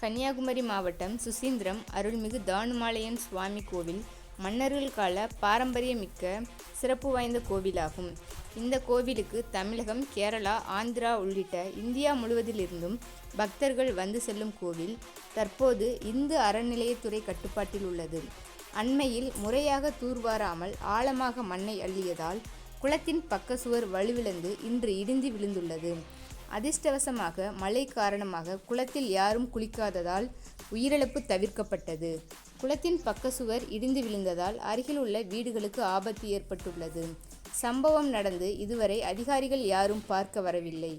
கன்னியாகுமரி மாவட்டம் சுசீந்திரம் அருள்மிகு தானுமாலயன் சுவாமி கோவில் மன்னர்கள் கால பாரம்பரியமிக்க சிறப்பு வாய்ந்த கோவிலாகும். இந்த கோவிலுக்கு தமிழகம் கேரளா ஆந்திரா உள்ளிட்ட இந்தியா முழுவதிலிருந்தும் பக்தர்கள் வந்து செல்லும் கோவில் தற்போது இந்து அறநிலையத்துறை கட்டுப்பாட்டில் உள்ளது. அண்மையில் முறையாக தூர்வாராமல் ஆழமாக மண்ணை அள்ளியதால் குளத்தின் பக்க சுவர் வலுவிழந்து இன்று இடிந்து விழுந்துள்ளது. அதிர்ஷ்டவசமாக மழை காரணமாக குளத்தில் யாரும் குளிக்காததால் உயிரிழப்பு தவிர்க்கப்பட்டது. குளத்தின் பக்க சுவர் இடிந்து விழுந்ததால் அருகில் உள்ள வீடுகளுக்கு ஆபத்து ஏற்பட்டுள்ளது. சம்பவம் நடந்து இதுவரை அதிகாரிகள் யாரும் பார்க்க வரவில்லை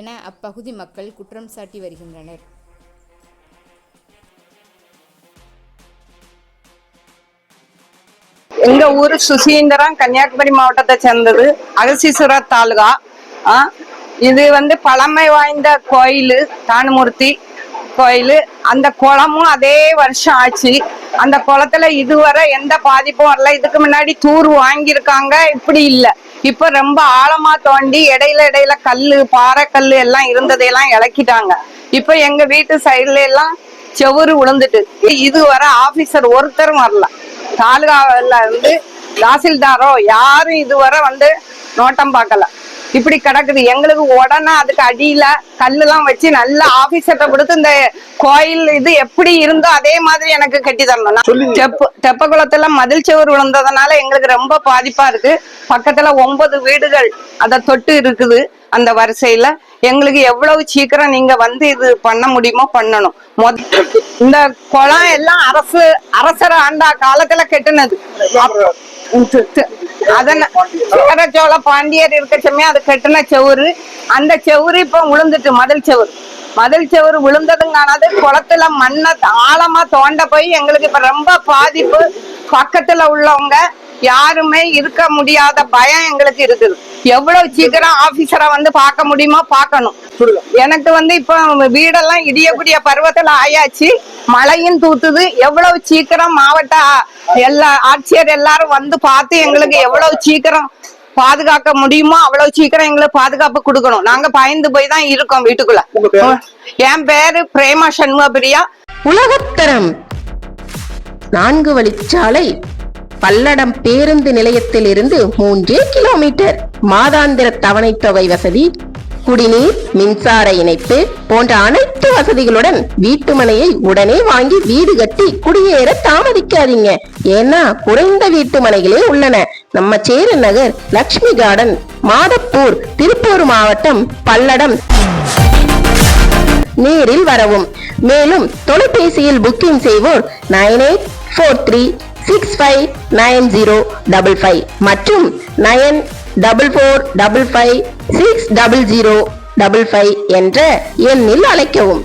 என அப்பகுதி மக்கள் குற்றம் சாட்டி வருகின்றனர். எங்க ஊர் சுசீந்திரம் கன்னியாகுமரி மாவட்டத்தை சேர்ந்தது அகசீஸ்வரர் தாலுகா. இது வந்து பழமை வாய்ந்த கோயில் தானுமூர்த்தி கோயில். அந்த குளமும் அதே வருஷம் ஆச்சு. அந்த குளத்துல இதுவரை எந்த பாதிப்பும் வரல. இதுக்கு முன்னாடி தூர் வாங்கியிருக்காங்க. இப்படி இல்லை. இப்ப ரொம்ப ஆழமா தோண்டி இடையில இடையில கல்லு பாறை கல்லு எல்லாம் இருந்ததையெல்லாம் இறக்கிட்டாங்க இப்ப எங்க வீட்டு சைடுல எல்லாம் செவுரு விழுந்துட்டு இதுவரை ஆபீசர் ஒருத்தரும் வரல. தாலுகாவில் இருந்து தாசில்தாரோ யாரும் இதுவரை வந்து நோட்டம் பார்க்கல. இப்படி கிடக்குது. எங்களுக்கு உடனே அதுக்கு அடியில கல்லுலாம் வச்சு நல்ல ஆபீசர்ட்ட கொடுத்து இந்த கோயில் இது எப்படி இருந்தோ அதே மாதிரி எனக்கு கட்டி தரணும். நான் தெப்ப தெப்பகுளத்துல மதில் செவர் விழுந்ததுனால எங்களுக்கு ரொம்ப பாதிப்பா இருக்கு. பக்கத்துல ஒன்பது வீடுகள் அதை தொட்டு இருக்குது அந்த வரிசையில. எங்களுக்கு எவ்வளவு சீக்கிரம் நீங்க வந்து இது பண்ண முடியுமோ பண்ணணும். இந்த குளம் எல்லாம் அரசு அரசர் ஆண்டா காலத்துல கெட்டுனது. அதன சோழ பாண்டியர் இருக்க சமயம் அது கெட்டின செவுரு. அந்த செவுரு இப்ப விழுந்துட்டு மதில் செவுரு. மதில் செவுரு விழுந்ததுங்கானது குளத்துல மண்ணை ஆழமா தோண்ட போய் எங்களுக்கு இப்ப ரொம்ப பாதிப்பு. பக்கத்துல உள்ளவங்க யாருமே இருக்க முடியாத பயம் எங்களுக்கு இருக்குது. எவ்வளவு சீக்கிரம் ஆபீசரா வந்து பார்க்க முடியுமோ பார்க்கணும். எனக்கு வந்து இப்ப வீடெல்லாம் இடியக்கூடிய பருவத்துல ஆயாச்சு. மழையும் தூத்துது. எவ்வளவு சீக்கிரம் மாவட்ட எல்லா ஆட்சியர் எல்லாரும் வந்து பார்த்து எங்களுக்கு எவ்வளவு சீக்கிரம் பாதுகாக்க முடியுமோ அவ்வளவு சீக்கிரம் எங்களுக்கு பாதுகாப்பு கொடுக்கணும். நாங்க பயந்து போய் தான் இருக்கோம் வீட்டுக்குள்ள. என் பேரு பிரேமா சண்முகபிரியா உலகத்தரம். நான்கு வழிச்சாலை. பல்லடம் பேருந்து நிலையத்தில் இருந்து மூன்றே கிலோமீட்டர். மாதாந்திர தவணை தொகை வசதி குடிநீர் மின்சார இணைப்பு போன்ற அனைத்து வசதிகளுடன் வீட்டுமனையை உடனே வாங்கி வீடு கட்டி குடியேற தாமதிக்காதீங்க. ஏன்னா குறைந்த வீட்டுமனைகளே உள்ளன. நம்ம சேரு நகர் லக்ஷ்மி கார்டன் மாதப்பூர் திருப்பூர் மாவட்டம் பல்லடம். நேரில் வரவும். மேலும் தொலைபேசியில் புக்கிங் செய்வோர் nine eight four three six five nine zero double five மற்றும் nine double four double five six double zero double five என்ற எண்ணில் அழைக்கவும்.